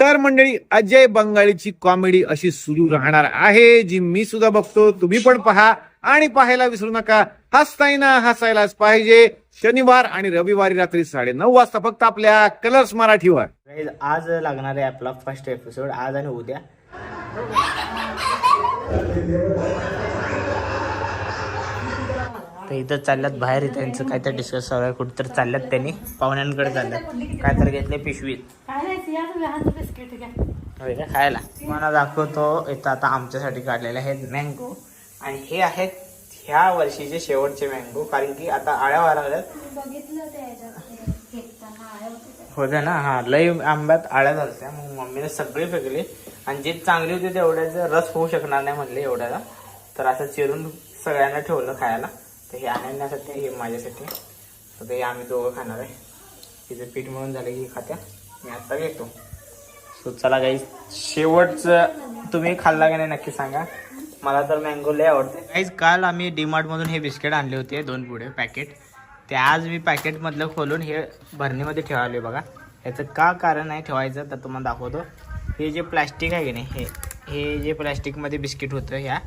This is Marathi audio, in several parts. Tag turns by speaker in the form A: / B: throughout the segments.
A: तर
B: मंडळी अजय बंगालीची कॉमेडी अशी सुरू राहणार आहे जी मी सुद्धा बघतो. तुम्ही पण पहा आणि पाहायला विसरू नका. हसताय ना हसायलाच पाहिजे. शनिवार आणि रविवारी रात्री साडे नऊ वाजता फक्त आपल्या कलर्स मराठीवर.
A: आज लागणार आहे आपला फर्स्ट एपिसोड आज आणि उद्या. तर इथं चालल्यात बाहेर त्यांचं काय तर डिस्कस चालू आहे. कुठं तर चालल्यात त्यांनी. पाहुण्यांकडे चालल्यात. काय तर घेतले पिशवीत. होय का? खायला. मला दाखवतो इथं आता आमच्यासाठी काढलेले आहेत मँगो आणि हे आहेत ह्या वर्षीचे शेवटचे मँगो कारण की आता आळ्या व्हायला लागल्यात. होत्या ना? हा लय आंब्यात आळ्या झाल्या मग मम्मीने सगळे फेकले. आणि जे चांगली होते तेवढ्याचं रस होऊ शकणार नाही म्हणले एवढ्याला. तर असं चिरून सगळ्यांना ठेवलं खायला. तर हे आणण्यासाठी हे माझ्यासाठी. तर ते आम्ही दोघं खाणार आहे. तिचं पीठ म्हणून झालं की खात्या. मी आत्ता घेतो. सो चला काही शेवटचं तुम्ही खाल्ला का नाही नक्की सांगा. मला तर मँगो लय आवडते. काहीच काल आम्ही डीमार्टमधून हे बिस्किट आणले होते दोन पुढे पॅकेट ते आज मी पॅकेटमधलं खोलून हे भरणीमध्ये ठेवाले बघा. याचं का कारण आहे ठेवायचं तर तुम्हाला दाखवतो. हे जे प्लॅस्टिक आहे की नाही हे हे जे प्लॅस्टिकमध्ये बिस्किट होतं ह्या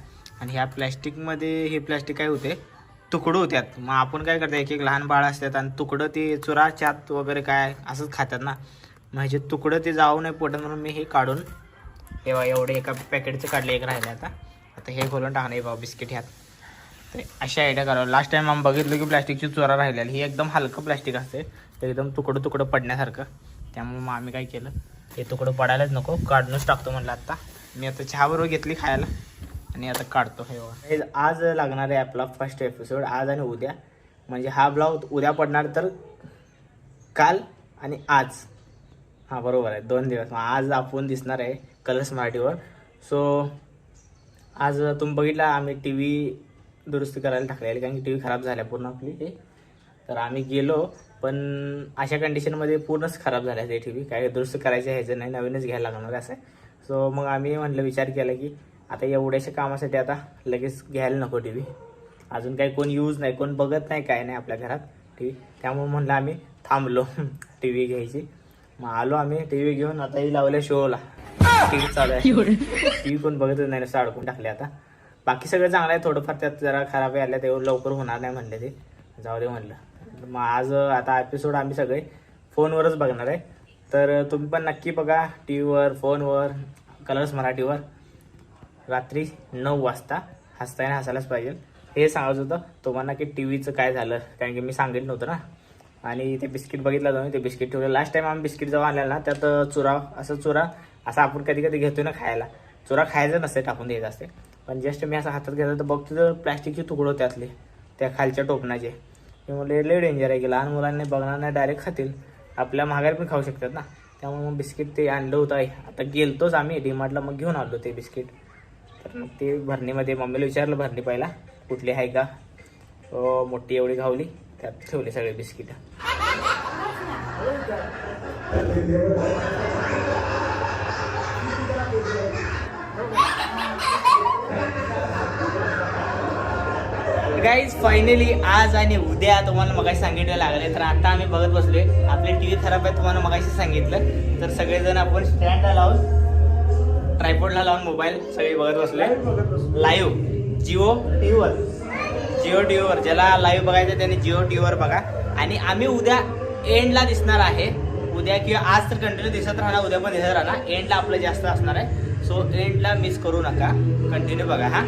A: आणि ह्या प्लॅस्टिकमध्ये हे प्लॅस्टिक काय होते तुकडं होत्यात. मग आपण काय करतो एक एक लहान बाळ असतात आणि तुकडं ते चुरा चात वगैरे काय असंच खातात ना. म्हणजे तुकडं ते जाऊ नये पोटात म्हणून मी हे काढून तेव्हा एवढे एका पॅकेटचं काढले एक राहिले आता. आता हे खोलून टाकणार आहे बाबा बिस्किट ह्यात. तर अशी आयडिया करावं. लास्ट टाईम आम्ही बघितलं की प्लॅस्टिकची चोरा राहिलेली. ही एकदम हलकं प्लॅस्टिक असते ते एकदम तुकडं तुकडं पडण्यासारखं. त्यामुळे मग आम्ही काय केलं हे तुकडं पडायलाच नको. काढूनच टाकतो म्हटलं आता. मी आता चहा बरोबर घेतली खायला. आणि आता काढतो हे हे आज लागणार आहे आपला फर्स्ट एपिसोड आज आणि उद्या. म्हणजे हा ब्लॉग उद्या पडणार तर काल आणि आज. हां बरोबर आहे. दोन दिवस. मग आज आपण दिसणार आहे कलर्स मराठीवर सो आज तुम्ही बघितला आम्ही टी व्ही दुरुस्त करायला टाकलेली कारण की टी व्ही खराब झाल्या पूर्ण आपली. ते तर आम्ही गेलो पण अशा कंडिशनमध्ये पूर्णच खराब झाल्या ते टी व्ही काय दुरुस्त करायचं ह्याचं नाही. नवीनच घ्यायला लागणार असं. सो मग आम्ही म्हटलं विचार केला की आता एवढ्याशा कामासाठी आता लगेच घ्यायला नको टी व्ही अजून काही कोण यूज नाही कोण बघत नाही काय नाही आपल्या घरात टी व्ही त्यामुळे म्हणलं आम्ही थांबलो टी व्ही घ्यायची. मग आलो आम्ही टी व्ही घेऊन आता ही लावल्या शोला. टी व्ही चालू आहे. टी व्ही कोण बघतच नाही नुसतं अडकून टाकले आता. बाकी सगळं चांगलं आहे थोडंफार त्यात जरा खराब आल्या तेवढं लवकर होणार नाही म्हणले ते. जाऊ दे म्हणलं. मग आज आता एपिसोड आम्ही सगळे फोनवरच बघणार आहे. तर तुम्ही पण नक्की बघा टी व्हीवर फोनवर कलर्स मराठीवर. रात्री नऊ वाजता हसताना हसायलाच पाहिजे. हे सांगायचं होतं तुम्हाला की टी व्हीचं काय झालं? कारण की मी सांगितलं नव्हतं ना. आणि ते बिस्किट बघितलं तुम्ही ते बिस्किट ठेवलं. लास्ट टाइम आम्ही बिस्किट जेव्हा आणलेलं ना त्यात चुरा असं चुरा असं आपण कधी कधी घेतो ना खायला. चुरा खायचं नसते टाकून द्यायचं असते. पण जस्ट मी असं हातात घेतलं तर बघतो तर प्लॅस्टिकचे तुकडं त्यातले त्या खालच्या टोपणाचे. मी म्हणले लय डेंजर आहे की लहान मुलांनी बघणार नाही डायरेक्ट खातील. आपल्या महागारी पण खाऊ शकतात ना. त्यामुळे मग बिस्किट ते आणलं होतं. आहे आता गेलतोच आम्ही. डीमार्टला मग घेऊन आलो ते बिस्किट. तर मग ते भरणीमध्ये मम्मीला विचारलं भरणी पहिला कुठली आहे का? मोठी एवढी घावली त्यात ठेवले सगळे बिस्किट. गाईज फायनली आज आणि उद्या तुम्हाला मगाशी सांगितलं लागले तर आता आम्ही बघत बसलोय. आपली टी व्ही खराब आहे तुम्हाला मगाशी सांगितलं. तर सगळेजण आपण स्टँडला आहोत ट्रायपॉडला लावून मोबाईल सगळे बघत बसले. लाईव्ह जिओ टीव्हीवर जिओ टीव्हीवर ज्याला लाईव्ह बघायचं त्याने जिओ टीव्हीवर बघा. आणि आम्ही उद्या एंडला दिसणार आहे. उद्या किंवा आज तर कंटिन्यू दिसत राहणार उद्या पण दिसत राहणार. एंडला आपलं जास्त असणार आहे. सो एंडला मिस करू नका. कंटिन्यू बघा हा.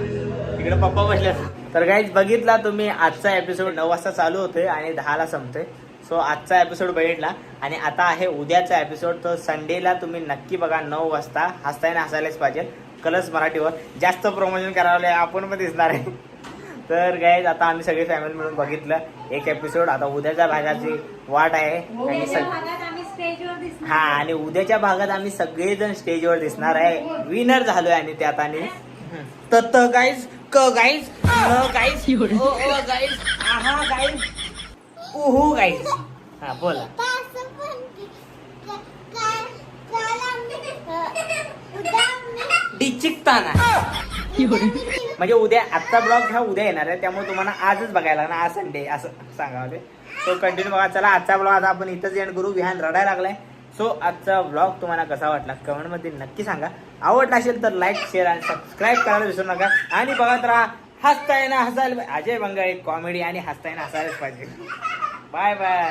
A: इकडे पप्पा बसले तर काहीच बघितला तुम्ही आजचा एपिसोड नऊ वाजता चालू होतोय आणि दहाला संपतोय. सो आजचा एपिसोड बघितला. आणि आता आहे उद्याचा एपिसोड तर संडेला तुम्ही नक्की बघा नऊ वाजता. हसताना हसायलाच पाहिजे. कलर्स मराठीवर. जास्त प्रमोशन करावं लागेल आपण पण दिसणार आहे. तर गाईज आता आम्ही सगळे फॅमिली मिळून बघितलं. एक एपिसोड आता उद्याच्या भागाची वाट आहे. आणि सग-
C: भागात आम्ही स्टेजवर दिसणार
A: हा आणि उद्याच्या भागात आम्ही सगळेजण स्टेजवर दिसणार आहे. विनर झालोय आणि त्यात आणि. त गाईज क गाईज न गाईज गाईज आहा गाईज उहू गाईज हा बोला. डिचिकताना. म्हणजे उद्या आजचा ब्लॉग हा उद्या येणार आहे त्यामुळे तुम्हाला आजच बघायला लागणार आज संडे असं सांगावं ते सो कंटिन्यू बघा चला आजचा ब्लॉग आता आपण इथंच एंड करू. विहान रडायला लागलाय. सो आजचा ब्लॉग तुम्हाला कसा वाटला कमेंटमध्ये नक्की सांगा. आवडला असेल तर लाईक शेअर आणि सबस्क्राईब करायला विसरू नका. आणि बघत राहा हसताय ना हसायला अजय बंगाळी कॉमेडी आणि हसताय ना हसायलाच पाहिजे. 拜拜。